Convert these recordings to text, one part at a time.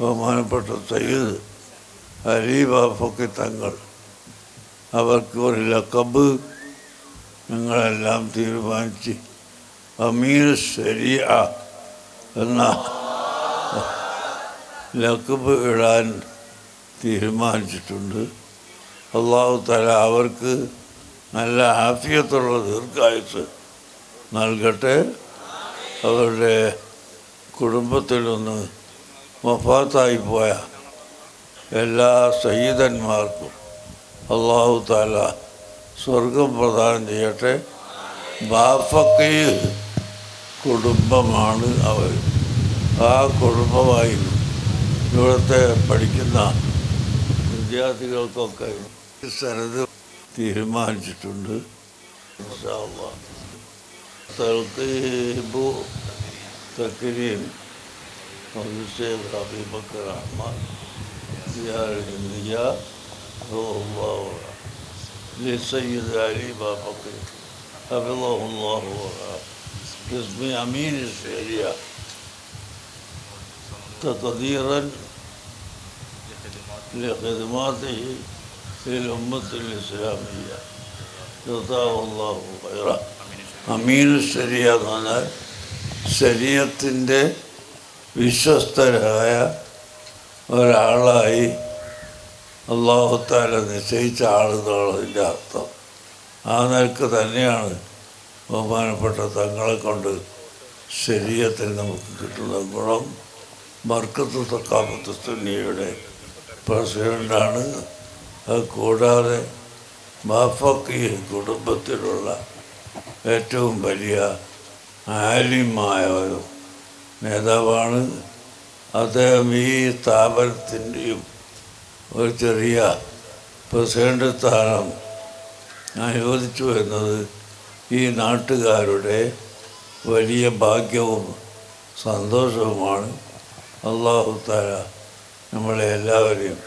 ബഹുമാനപ്പെട്ട സയ്യിദ് അലി ബാഫൊക്കെ തങ്ങൾ. അവർക്ക് ഒരു ലക്കബ് ഞങ്ങളെല്ലാം തീരുമാനിച്ച് അമീർ ശരിയ എന്ന ലക്കബ് ഇടാൻ തീരുമാനിച്ചിട്ടുണ്ട്. അള്ളാഹു തല അവർക്ക് നല്ല ആഫിയത്തുള്ള ദീർഘായുസ് നൽകട്ടെ. അവരുടെ കുടുംബത്തിൽ വഫാത്തായി പോയ എല്ലാ സയ്യിദന്മാർക്കും അള്ളാഹു താല സ്വർഗം പ്രദാനം ചെയ്യട്ടെ. ബാഫക്കയിൽ കുടുംബമാണ് അവർ. ആ കുടുംബമായി ഇവിടുത്തെ പഠിക്കുന്ന വിദ്യാർത്ഥികൾക്കൊക്കെ സ്ഥലത്ത് തീരുമാനിച്ചിട്ടുണ്ട്. തൽക്കീബു തക്രീം. Hüseyin Abi Bakır Ahmet Diyar Enbiya Ruhullah Li Seyyid Ali Babakir Hafizahullah Kısmı Amin-i Seriya تقديرا لخدماته للأمة الإسلامية جزاه الله خيرا Amin-i Seriya'dan Seriyetinde വിശ്വസ്തരായ ഒരാളായി അള്ളാഹുത്താല നിശ്ചയിച്ച ആളെന്നുള്ളതിന്റെ അർത്ഥം. ആ നിലയ്ക്ക് തന്നെയാണ് ബഹുമാനപ്പെട്ട തങ്ങളെ കൊണ്ട് ശരീരത്തിൽ നമുക്ക് കിട്ടുന്ന ഗുണം. മർക്കത്ത് തക്കാമത്ത് സുന്നിയുടെ പ്രസിഡന്റാണ് അത് കൂടാതെ ബാഫക്കി കുടുംബത്തിലുള്ള ഏറ്റവും വലിയ ആലിമായ ഒരു നേതാവാണ്. അദ്ദേഹം ഈ സ്ഥാപനത്തിന്റെയും ഒരു ചെറിയ പ്രസിഡന്റ് സ്ഥാനം അനുവദിച്ചു എന്നത് ഈ നാട്ടുകാരുടെ വലിയ ഭാഗ്യവും സന്തോഷവുമാണ്. അള്ളാഹു താര നമ്മളെ എല്ലാവരെയും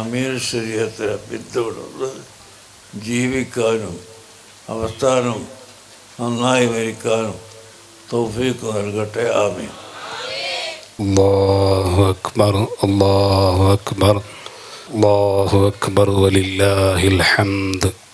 അമീർ ശരീരത്തിന് പിന്തുടർന്ന് ജീവിക്കാനും അവസ്ഥാനം നന്നായി മരിക്കാനും തൗഫീഖ് നൽകട്ടെ ആമീൻ الله أكبر الله أكبر الله أكبر ولله الحمد